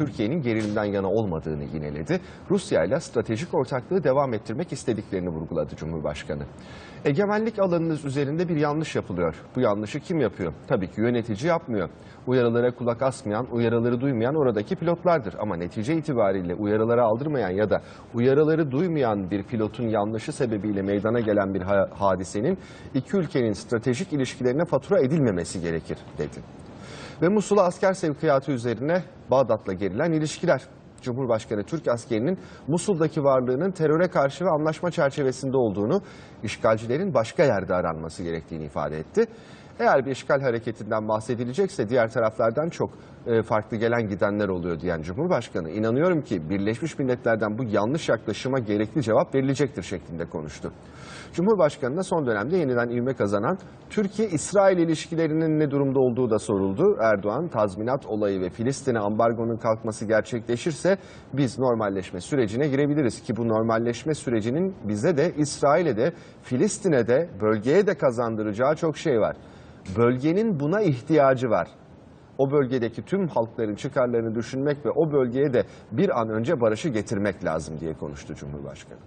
Türkiye'nin gerilimden yana olmadığını yineledi. Rusya ile stratejik ortaklığı devam ettirmek istediklerini vurguladı Cumhurbaşkanı. Egemenlik alanınız üzerinde bir yanlış yapılıyor. Bu yanlışı kim yapıyor? Tabii ki yönetici yapmıyor. Uyarılara kulak asmayan, uyarıları duymayan oradaki pilotlardır. Ama netice itibariyle uyarıları aldırmayan ya da uyarıları duymayan bir pilotun yanlışı sebebiyle meydana gelen bir ha- hadisenin iki ülkenin stratejik ilişkilerine fatura edilmemesi gerekir dedi. Ve Musul'a asker sevkiyatı üzerine Bağdat'la gerilen ilişkiler. Cumhurbaşkanı Türk askerinin Musul'daki varlığının teröre karşı ve anlaşma çerçevesinde olduğunu, işgalcilerin başka yerde aranması gerektiğini ifade etti. Eğer bir işgal hareketinden bahsedilecekse diğer taraflardan çok e, farklı gelen gidenler oluyor diyen Cumhurbaşkanı inanıyorum ki Birleşmiş Milletler'den bu yanlış yaklaşıma gerekli cevap verilecektir şeklinde konuştu. Cumhurbaşkanı'na son dönemde yeniden ivme kazanan Türkiye-İsrail ilişkilerinin ne durumda olduğu da soruldu. Erdoğan tazminat olayı ve Filistin'e ambargonun kalkması gerçekleşirse biz normalleşme sürecine girebiliriz ki bu normalleşme sürecinin bize de İsrail'e de Filistin'e de bölgeye de kazandıracağı çok şey var. Bölgenin buna ihtiyacı var. O bölgedeki tüm halkların çıkarlarını düşünmek ve o bölgeye de bir an önce barışı getirmek lazım diye konuştu Cumhurbaşkanı.